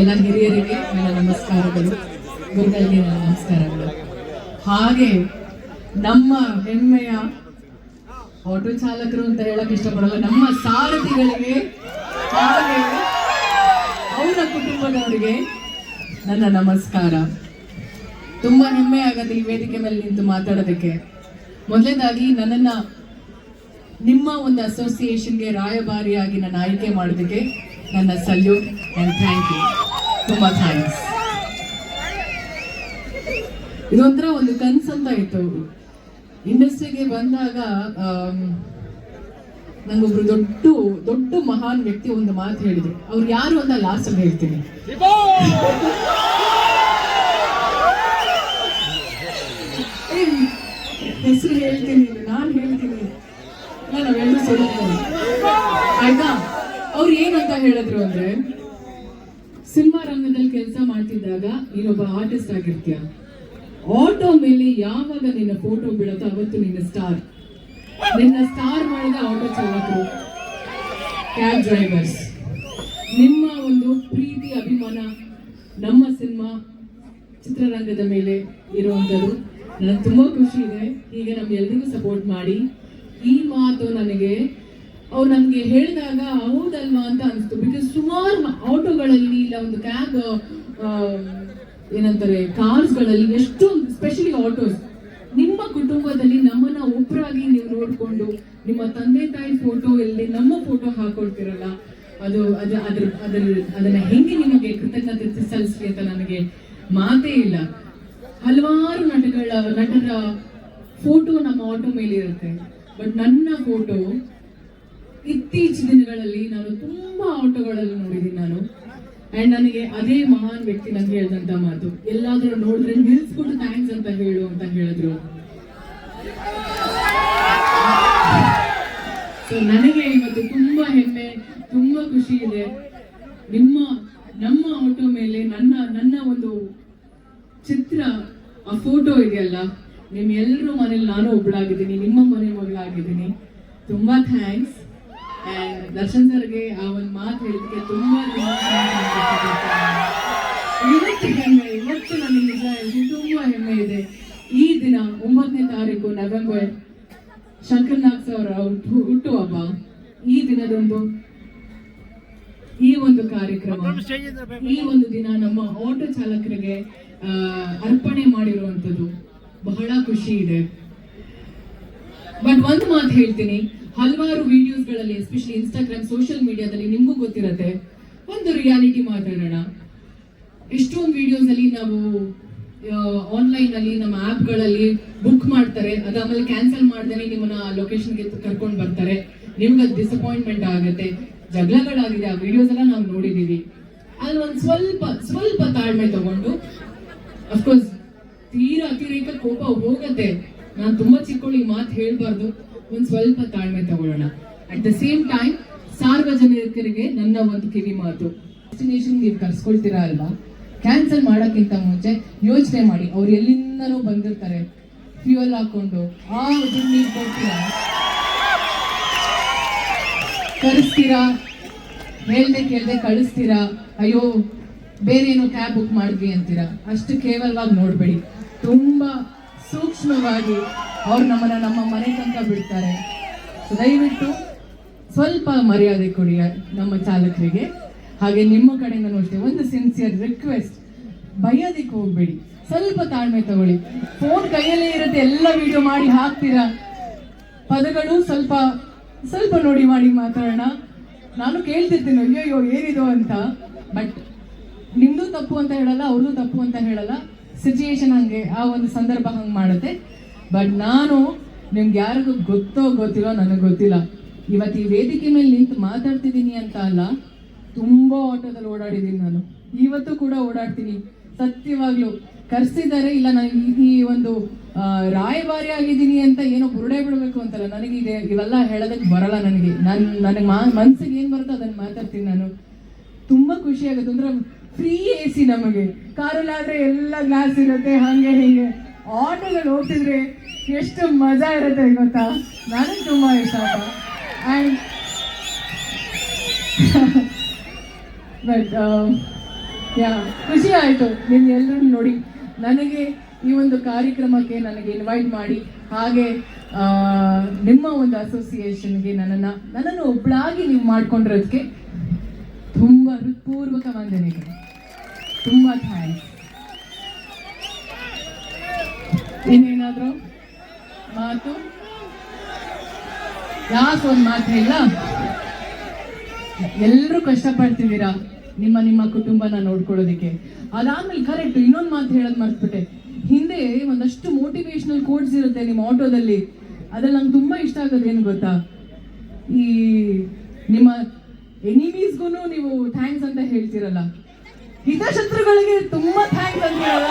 ಎಲ್ಲ ಹಿರಿಯರಿಗೆ ನನ್ನ ನಮಸ್ಕಾರಗಳು. ಗುರುಗಳಿಗೆ ನನ್ನ ನಮಸ್ಕಾರಗಳು. ಹಾಗೆ ನಮ್ಮ ಹೆಮ್ಮೆಯ ಆಟೋ ಚಾಲಕರು ಅಂತ ಹೇಳಕ್ ಇಷ್ಟಪಡಲ್ಲ, ನಮ್ಮ ಸಾರಥಿಗಳಿಗೆ ಹಾಗೆ ಅವರ ಕುಟುಂಬದವರಿಗೆ ನನ್ನ ನಮಸ್ಕಾರ. ತುಂಬಾ ಹೆಮ್ಮೆ ಆಗತ್ತೆ ಈ ವೇದಿಕೆ ಮೇಲೆ ನಿಂತು ಮಾತಾಡೋದಕ್ಕೆ. ಮೊದಲನೇದಾಗಿ ನನ್ನನ್ನ ನಿಮ್ಮ ಒಂದು ಅಸೋಸಿಯೇಷನ್ಗೆ ರಾಯಭಾರಿಯಾಗಿ ನನ್ನ ಆಯ್ಕೆ ಮಾಡೋದಕ್ಕೆ ನನ್ನ ಸಲ್ಯೂಟ್ ಆ್ಯಂಡ್ ಥ್ಯಾಂಕ್ ಯು ತುಂಬ ಥ್ಯಾಂಕ್ಸ್ ಇದೊಂಥರ ಒಂದು ಕನ್ಸಂತ ಇತ್ತು. ಇಂಡಸ್ಟ್ರಿಗೆ ಬಂದಾಗ ನಂಗೊಬ್ರು ದೊಡ್ಡ ದೊಡ್ಡ ಮಹಾನ್ ವ್ಯಕ್ತಿ ಒಂದು ಮಾತು ಹೇಳಿದ್ರು. ಅವ್ರು ಯಾರು ಅಂತ ಲಾಸ್ಟ್ ಅಲ್ಲಿ ಹೇಳ್ತೀನಿ. ಹೆಸರು ಹೇಳ್ತೀನಿ, ನಾನು ಹೇಳ್ತೀನಿ. ನಾನು ಅವೆಲ್ಲ ಸುಳ್ಳು ಆಯ್ತಾ? ಅವ್ರು ಏನಂತ ಹೇಳಿದ್ರು ಅಂದ್ರೆ, ಸಿನಿಮಾ ರಂಗದಲ್ಲಿ ಕೆಲಸ ಮಾಡ್ತಿದ್ದಾಗ ನೀನೊಬ್ಬ ಆರ್ಟಿಸ್ಟ್ ಆಗಿರ್ತೀಯ. ಆಟೋ ಮೇಲೆ ಯಾವಾಗ ನಿನ್ನ ಫೋಟೋ ಬೀಳುತ್ತೋ ಅವತ್ತು ನಿನ್ನ ಸ್ಟಾರ್ ನಿನ್ನ ಸ್ಟಾರ್ ಮಾಡಿದ ಆಟೋ ಚಾಲಕರು ಕ್ಯಾಬ್ ಡ್ರೈವರ್ಸ್ ನಿಮ್ಮ ಒಂದು ಪ್ರೀತಿ, ಅಭಿಮಾನ ನಮ್ಮ ಸಿನಿಮಾ ಚಿತ್ರರಂಗದ ಮೇಲೆ ಇರುವಂಥದ್ದು. ನನಗೆ ತುಂಬ ಖುಷಿ ಇದೆ. ಹೀಗೆ ನಮ್ಗೆಲ್ರಿಗೂ ಸಪೋರ್ಟ್ ಮಾಡಿ. ಈ ಮಾತು ನನಗೆ ಅವ್ರು ನನಗೆ ಹೇಳಿದಾಗ, ಹೌದಲ್ವಾ ಅಂತ ಅನಿಸ್ತು. ಬಿಕಾಸ್ ಸುಮಾರು ಆಟೋಗಳಲ್ಲಿ ಇಲ್ಲ, ಒಂದು ಕ್ಯಾಬ್ ಏನಂತಾರೆ ಕಾರ್ಸ್ಗಳಲ್ಲಿ ಎಷ್ಟೊಂದು ಸ್ಪೆಷಲಿ ಆಟೋಸ್ ನಿಮ್ಮ ಕುಟುಂಬದಲ್ಲಿ ನಮ್ಮನ್ನ ಒಬ್ಬರಾಗಿ ನೀವು ನೋಡಿಕೊಂಡು, ನಿಮ್ಮ ತಂದೆ ತಾಯಿ ಫೋಟೋ ಇಲ್ಲಿ ನಮ್ಮ ಫೋಟೋ ಹಾಕೊಳ್ತಿರಲ್ಲ, ಅದು ಅದು, ಅದ್ರ ಅದನ್ನ ಹೆಂಗೆ ನಿಮಗೆ ಕೃತಜ್ಞತೆ ಸಲ್ಲಿಸ್ಲಿ ಅಂತ ನನಗೆ ಮಾತೇ ಇಲ್ಲ. ಹಲವಾರು ನಟಗಳ, ನಟರ ಫೋಟೋ ನಮ್ಮ ಆಟೋ ಮೇಲೆ ಇರುತ್ತೆ ಬಟ್ ನನ್ನ ಫೋಟೋ ಇತ್ತೀಚಿನ ದಿನಗಳಲ್ಲಿ ನಾನು ತುಂಬಾ ಆಟೋಗಳಲ್ಲಿ ನೋಡಿದ್ದೀನಿ ನಾನು. ಅಂಡ್ ನನಗೆ ಅದೇ ಮಹಾನ್ ವ್ಯಕ್ತಿ ನಂಗೆ ಹೇಳಿದಂತ ಮಾತು. ಎಲ್ಲಾದ್ರೂ ನೋಡಿದ್ರೆ ನಿಲ್ಸ್ಬಿಟ್ಟು ಥ್ಯಾಂಕ್ಸ್ ಅಂತ ಹೇಳು ಅಂತ ಹೇಳಿದ್ರು. ಸೊ ನನಗೆ ಇವತ್ತು ತುಂಬಾ ಹೆಮ್ಮೆ, ತುಂಬಾ ಖುಷಿ ಇದೆ. ನಿಮ್ಮ, ನಮ್ಮ ಆಟೋ ಮೇಲೆ ನನ್ನ ನನ್ನ ಒಂದು ಚಿತ್ರ, ಆ ಫೋಟೋ ಇದೆಯಲ್ಲ ನಿಮ್ ಎಲ್ಲರೂ ಮನೇಲಿ ನಾನು ಒಬ್ಳಾಗಿದ್ದೀನಿ, ನಿಮ್ಮ ಮನೆ ಮಗಳಾಗಿದ್ದೀನಿ. ತುಂಬಾ ಥ್ಯಾಂಕ್ಸ್ ಅಂಡ್ ದರ್ಶನ್ ಸರ್ಗೆ ಆ ಒಂದು ಮಾತು ಹೇಳಿದಕ್ಕೆ ತುಂಬಾ. ಇವತ್ತು ಹೆಮ್ಮೆ, ಇವತ್ತು ನನಗೆ ನಿಜ ಹೇಳಿ ತುಂಬಾ ಹೆಮ್ಮೆ ಇದೆ. ಈ ದಿನ ಒಂಬತ್ತನೇ ತಾರೀಕು ನವೆಂಬರ್ ಶಂಕರ್ನಾಥ್ ಸರ್ ಅವ್ರ ಹುಟ್ಟುಹಬ್ಬ ಈ ದಿನದೊಂದು ಈ ಒಂದು ಕಾರ್ಯಕ್ರಮ, ಈ ಒಂದು ದಿನ ನಮ್ಮ ಆಟೋ ಚಾಲಕರಿಗೆ ಅರ್ಪಣೆ ಮಾಡಿರುವಂಥದ್ದು ಬಹಳ ಖುಷಿ ಇದೆ. ಬಟ್ ಒಂದು ಮಾತು ಹೇಳ್ತೀನಿ. ಹಲವಾರು ವಿಡಿಯೋಸ್ಗಳಲ್ಲಿ ಎಸ್ಪೆಷಲಿ ಇನ್ಸ್ಟಾಗ್ರಾಮ್ ಸೋಷಿಯಲ್ ಮೀಡಿಯಾದಲ್ಲಿ ನಿಮಗೂ ಗೊತ್ತಿರತ್ತೆ. ಒಂದು ರಿಯಾಲಿಟಿ ಮಾತಾಡೋಣ ಎಷ್ಟೊಂದು ವಿಡಿಯೋಸ್ ಅಲ್ಲಿ ನಾವು ಆನ್ಲೈನ್ ಅಲ್ಲಿ ನಮ್ಮ ಆ್ಯಪ್ಗಳಲ್ಲಿ ಬುಕ್ ಮಾಡ್ತಾರೆ. ಅದು ಆಮೇಲೆ ಕ್ಯಾನ್ಸಲ್ ಮಾಡ್ದೇನೆ ನಿಮ್ಮನ್ನ ಲೊಕೇಶನ್ಗೆ ಕರ್ಕೊಂಡು ಬರ್ತಾರೆ. ನಿಮ್ಗೆ ಅದು ಡಿಸಪಾಯಿಂಟ್ಮೆಂಟ್ ಆಗುತ್ತೆ. ಜಗಳಗಳಾಗಿದೆ. ಆ ವಿಡಿಯೋಸ್ ಎಲ್ಲ ನಾವು ನೋಡಿದೀವಿ. ಅಲ್ಲಿ ಒಂದು ಸ್ವಲ್ಪ ಸ್ವಲ್ಪ ತಾಳ್ಮೆ ತಗೊಂಡು ಅಫ್ಕೋರ್ಸ್ ತೀರಾ ಅತಿರೇಕ ಕೋಪ ಹೋಗತ್ತೆ. ನಾನು ತುಂಬಾ ಚಿಕ್ಕವಳು ಈ ಮಾತು ಹೇಳ್ಬಾರ್ದು. ಒಂದ್ ಸ್ವಲ್ಪ ತಾಳ್ಮೆ ತಗೊಳ್ಳೋಣ. ಅಟ್ ದ ಸೇಮ್ ಟೈಮ್ ಸಾರ್ವಜನಿಕರಿಗೆ ನನ್ನ ಒಂದು ಕಿವಿ ಮಾತು. ಡೆಸ್ಟಿನೇಷನ್ ನೀವು ಕರ್ಸ್ಕೊಳ್ತೀರಾ ಅಲ್ವಾ? ಕ್ಯಾನ್ಸಲ್ ಮಾಡೋಕ್ಕಿಂತ ಮುಂಚೆ ಯೋಚನೆ ಮಾಡಿ. ಅವ್ರು ಎಲ್ಲಿಂದನೂ ಬಂದಿರ್ತಾರೆ. ಫ್ಯೂಯಲ್ ಹಾಕೊಂಡು ಆ ನೀವು ಕೊಡ್ತೀರಾ? ಕಳಿಸ್ತೀರಾ ಹೇಳ್ದೆ ಕೇಳ್ದೆ ಕಳಿಸ್ತೀರಾ? ಅಯ್ಯೋ ಬೇರೆ ಏನೋ ಕ್ಯಾಬ್ ಬುಕ್ ಮಾಡಿದ್ವಿ ಅಂತೀರಾ? ಅಷ್ಟು ಕೇವಲವಾಗಿ ನೋಡ್ಬೇಡಿ. ತುಂಬಾ ಸೂಕ್ಷ್ಮವಾಗಿ ಅವ್ರು ನಮ್ಮನ್ನ ನಮ್ಮ ಮನೆ ತನಕ ಬಿಡ್ತಾರೆ. ದಯವಿಟ್ಟು ಸ್ವಲ್ಪ ಮರ್ಯಾದೆ ಕೊಡಿ ನಮ್ಮ ಚಾಲಕರಿಗೆ. ಹಾಗೆ ನಿಮ್ಮ ಕಡೆಯಿಂದ ಅಷ್ಟೇ ಒಂದು ಸಿನ್ಸಿಯರ್ ರಿಕ್ವೆಸ್ಟ್ ಬಯ್ಯೋದಕ್ಕೆ ಹೋಗ್ಬೇಡಿ. ಸ್ವಲ್ಪ ತಾಳ್ಮೆ ತಗೊಳ್ಳಿ. ಫೋನ್ ಕೈಯಲ್ಲೇ ಇರುತ್ತೆ. ಎಲ್ಲ ವಿಡಿಯೋ ಮಾಡಿ ಹಾಕ್ತೀರಾ? ಪದಗಳು ಸ್ವಲ್ಪ ಸ್ವಲ್ಪ ನೋಡಿ ಮಾಡಿ ಮಾತಾಡೋಣ. ನಾನು ಕೇಳ್ತಿರ್ತೀನಿ ಅಯ್ಯೋ ಏನಿದು? ಅಂತ. ಬಟ್ ನಿಮ್ಮದು ತಪ್ಪು ಅಂತ ಹೇಳಲ್ಲ, ಅವ್ರದ್ದು ತಪ್ಪು ಅಂತ ಹೇಳಲ್ಲ. ಸಿಚುಯೇಷನ್ ಹಂಗೆ, ಆ ಒಂದು ಸಂದರ್ಭ ಹಂಗೆ ಮಾಡುತ್ತೆ. ಬಟ್ ನಾನು ನಿಮ್ಗೆ ಯಾರಿಗೂ ಗೊತ್ತೋ ಗೊತ್ತಿಲ್ಲೋ ನನಗೆ ಗೊತ್ತಿಲ್ಲ. ಇವತ್ತು ಈ ವೇದಿಕೆ ಮೇಲೆ ನಿಂತು ಮಾತಾಡ್ತಿದ್ದೀನಿ ಅಂತ ಅಲ್ಲ, ತುಂಬಾ ಆಟೋದಲ್ಲಿ ಓಡಾಡಿದ್ದೀನಿ ನಾನು. ಇವತ್ತು ಕೂಡ ಓಡಾಡ್ತೀನಿ. ಸತ್ಯವಾಗ್ಲು ಕರ್ಸಿದ್ದಾರೆ ಇಲ್ಲ ನಾನು ಈ- ಒಂದು ರಾಯಭಾರಿ ಆಗಿದ್ದೀನಿ ಅಂತ ಏನೋ ಬುರುಡೆ ಬಿಡಬೇಕು ಅಂತಲ್ಲ, ನನಗೆ ಇದೆ, ಇವೆಲ್ಲ ಹೇಳೋದಕ್ಕೆ ಬರಲ್ಲ ನನಗೆ. ನನ್, ನನಗೆ ಮಾ, ಮನ್ಸಿಗೆ ಏನ್ ಬರುತ್ತೋ ಅದನ್ನ ಮಾತಾಡ್ತೀನಿ ನಾನು. ತುಂಬಾ ಖುಷಿ ಆಗುತ್ತೆ. ಅಂದ್ರೆ ಫ್ರೀ ಎ ಸಿ ನಮಗೆ. ಕಾರಲ್ಲಾದ್ರೆ ಎಲ್ಲ ಗ್ಲಾಸ್ ಇರುತ್ತೆ, ಹಂಗೆ ಹಿಂಗೆ. ಆಟೋದಲ್ಲಿ ಹೋಗ್ತಿದ್ರೆ ಎಷ್ಟು ಮಜಾ ಇರುತ್ತೆ ಗೊತ್ತಾ? ನನಗೆ ತುಂಬಾ ಇಷ್ಟ ಆ್ಯಂಡ್ ಬಟ್ ಯಾ ಖುಷಿ ಆಯಿತು. ನಿಮ್ ಎಲ್ಲರೂ ನೋಡಿ. ನನಗೆ ಈ ಒಂದು ಕಾರ್ಯಕ್ರಮಕ್ಕೆ ನನಗೆ ಇನ್ವೈಟ್ ಮಾಡಿ. ಹಾಗೆ ನಿಮ್ಮ ಒಂದು ಅಸೋಸಿಯೇಷನ್ಗೆ ನನ್ನನ್ನು ನನ್ನನ್ನು ಒಬ್ಬಳಾಗಿ ನೀವು ಮಾಡ್ಕೊಂಡಿರೋದಕ್ಕೆ ತುಂಬ ಹೃತ್ಪೂರ್ವಕ ವಂದನೆಗಳು. ತುಂಬ ಥ್ಯಾಂಕ್ಸ್ ಇನ್ನೇನಾದರೂ ಮಾತು? ಯಾಕೆ ಒಂದು ಮಾತು ಇಲ್ಲ? ಎಲ್ಲರೂ ಕಷ್ಟಪಡ್ತಿದ್ದೀರಾ ನಿಮ್ಮ ನಿಮ್ಮ ಕುಟುಂಬನ ನೋಡ್ಕೊಳ್ಳೋದಕ್ಕೆ? ಅದಾದ್ಮೇಲೆ ಕರೆಕ್ಟ್ ಇನ್ನೊಂದು ಮಾತು ಹೇಳೋದು ಮರ್ತ್ಬಿಟ್ಟೆ. ಹಿಂದೆ ಒಂದಷ್ಟು ಮೋಟಿವೇಶನಲ್ ಕೋಡ್ಸ್ ಇರುತ್ತೆ ನಿಮ್ಮ ಆಟೋದಲ್ಲಿ. ಅದ್ರಲ್ಲಿ ನಂಗೆ ತುಂಬಾ ಇಷ್ಟ ಆಗೋದು ಏನು ಗೊತ್ತಾ? ಈ ನಿಮ್ಮ ಎನಿಮೀಸ್ಗೂ ನೀವು ಥ್ಯಾಂಕ್ಸ್ ಅಂತ ಹೇಳ್ತಿರಲ್ಲ. ಹಿತಶತ್ರುಗಳಿಗೆ ತುಂಬಾ ಥ್ಯಾಂಕ್ಸ್ ಅಂತೀರಲ್ಲ?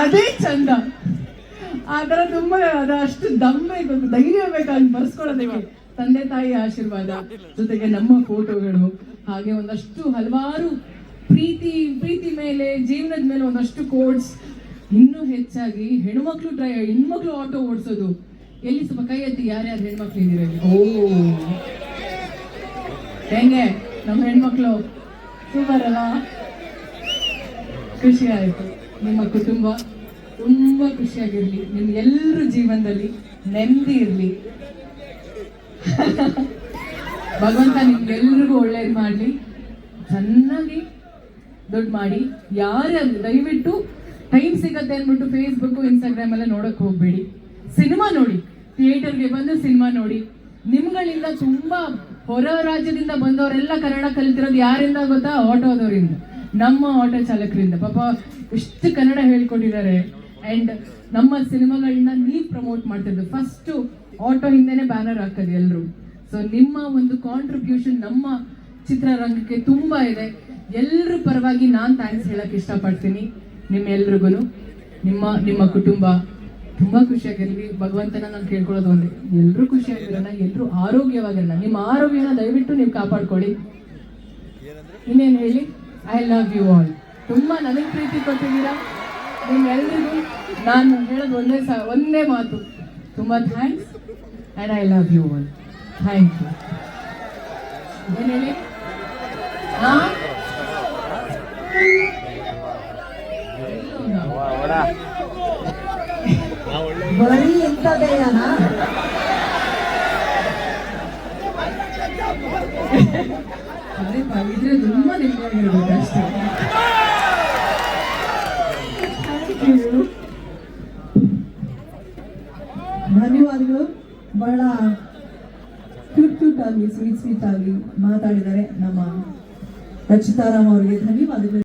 ಅದೇ ಚಂದ. ಆ ಥರ ತುಂಬಾ ಅದು ಅಷ್ಟು ದಮ್ ಬೇಕು, ಧೈರ್ಯ ಬೇಕಾಗಿ ಬರ್ಸ್ಕೊಳ್ಳೋದಕ್ಕೆ ತಂದೆ ತಾಯಿ ಆಶೀರ್ವಾದ ಜೊತೆಗೆ ನಮ್ಮ ಫೋಟೋಗಳು, ಹಾಗೆ ಒಂದಷ್ಟು ಹಲವಾರು ಪ್ರೀತಿ ಪ್ರೀತಿ ಮೇಲೆ, ಜೀವನದ ಮೇಲೆ ಒಂದಷ್ಟು ಕೋಡ್ಸ್ ಇನ್ನೂ ಹೆಚ್ಚಾಗಿ ಹೆಣ್ಮಕ್ಳು ಡ್ರೈ ಹೆಣ್ಮಕ್ಳು ಆಟೋ ಓಡಿಸೋದು. ಎಲ್ಲಿ ಸ್ವಲ್ಪ ಕೈ ಎತ್ತಿ ಯಾರ್ಯಾರು ಹೆಣ್ಮಕ್ಳು ಇದ್ದೀರ? ಓ. ಹೆಂಗೆ? ನಮ್ಮ ಹೆಣ್ಮಕ್ಳು? ಸೂಪರ್ ಅಲ್ಲ ಖುಷಿ ಆಯಿತು ನಿಮ್ಮ ಕುಟುಂಬ ತುಂಬ ಖುಷಿಯಾಗಿರಲಿ. ನಿಮ್ಮ ಎಲ್ಲರ ಜೀವನದಲ್ಲಿ ನೆಮ್ಮದಿ ಇರಲಿ. ಭಗವಂತ ನಿಮ್ಗೆಲ್ರಿಗೂ ಒಳ್ಳೇದು ಮಾಡಲಿ. ಚೆನ್ನಾಗಿ ದುಡ್ಡು ಮಾಡಿ. ಯಾರೇ ದಯವಿಟ್ಟು ಟೈಮ್ ಸಿಗತ್ತೆ ಅಂದ್ಬಿಟ್ಟು ಫೇಸ್ಬುಕ್ ಇನ್ಸ್ಟಾಗ್ರಾಮ್ ಎಲ್ಲ ನೋಡಕ್ ಹೋಗ್ಬೇಡಿ. ಸಿನಿಮಾ ನೋಡಿ. ಥಿಯೇಟರ್ಗೆ ಬಂದು ಸಿನಿಮಾ ನೋಡಿ. ನಿಮ್ಗಳಿಂದ ತುಂಬಾ ಹೊರ ರಾಜ್ಯದಿಂದ ಬಂದವರೆಲ್ಲ ಕನ್ನಡ ಕಲಿತಿರೋದು ಯಾರಿಂದ ಗೊತ್ತಾ? ಆಟೋದವರಿಂದ ನಮ್ಮ ಆಟೋ ಚಾಲಕರಿಂದ. ಪಾಪ, ಎಷ್ಟು ಕನ್ನಡ ಹೇಳ್ಕೊಟ್ಟಿದ್ದಾರೆ. ಅಂಡ್ ನಮ್ಮ ಸಿನಿಮಾಗಳನ್ನ ನೀವು ಪ್ರಮೋಟ್ ಮಾಡ್ತಿದ್ದು ಫಸ್ಟ್ ಆಟೋ ಹಿಂದೆನೆ ಬ್ಯಾನರ್ ಹಾಕೋದು ಎಲ್ಲರೂ ಸೊ ನಿಮ್ಮ ಒಂದು ಕಾಂಟ್ರಿಬ್ಯೂಷನ್ ನಮ್ಮ ಚಿತ್ರರಂಗಕ್ಕೆ ತುಂಬಾ ಇದೆ. ಎಲ್ಲರ ಪರವಾಗಿ ನಾನು ಥ್ಯಾಂಕ್ಸ್ ಹೇಳಕ್ ಇಷ್ಟಪಡ್ತೀನಿ. ನಿಮ್ಮೆಲ್ರಿಗೂ ನಿಮ್ಮ ನಿಮ್ಮ ಕುಟುಂಬ. ತುಂಬಾ ಖುಷಿಯಾಗಿರ್ಲಿ. ಭಗವಂತನ ನಾನು ಕೇಳ್ಕೊಳ್ಳೋದು ಒಂದೇ. ಎಲ್ಲರೂ ಖುಷಿಯಾಗಿರೋಣ ಎಲ್ಲರೂ ಆರೋಗ್ಯವಾಗಿರೋಣ. ನಿಮ್ಮ ಆರೋಗ್ಯನ ದಯವಿಟ್ಟು ನೀವು ಕಾಪಾಡ್ಕೊಳ್ಳಿ. ಇನ್ನೇನು ಹೇಳಿ? ಐ ಲವ್ ಯು ಆಲ್ ತುಂಬಾ ನನಗೆ ಪ್ರೀತಿ ಕೊಟ್ಟಿದ್ದೀರಾ? ನಿಮ್ಮೆಲ್ಲರಿಗೂ ನಾನು ಹೇಳೋದು ಒಂದೇ ಒಂದೇ ಮಾತು. ತುಂಬಾ thanks and I love you all thank you ಏನು ಹೇಳಿ? ಹಾ ಅದೇ ಇದ್ರೆ ತುಂಬಾ ನಿಮ್ಗೆ ಅಷ್ಟೇ. ಧನ್ಯವಾದಗಳು. ಬಹಳ ಕ್ಯೂಟ್ ಕ್ಯೂಟ್ ಆಗಿ, ಸ್ವೀಟ್ ಸ್ವೀಟ್ ಆಗಿ ಮಾತಾಡಿದ್ದಾರೆ ನಮ್ಮ ರಚಿತಾರಾಮ್ ಅವರಿಗೆ. ಧನ್ಯವಾದಗಳು.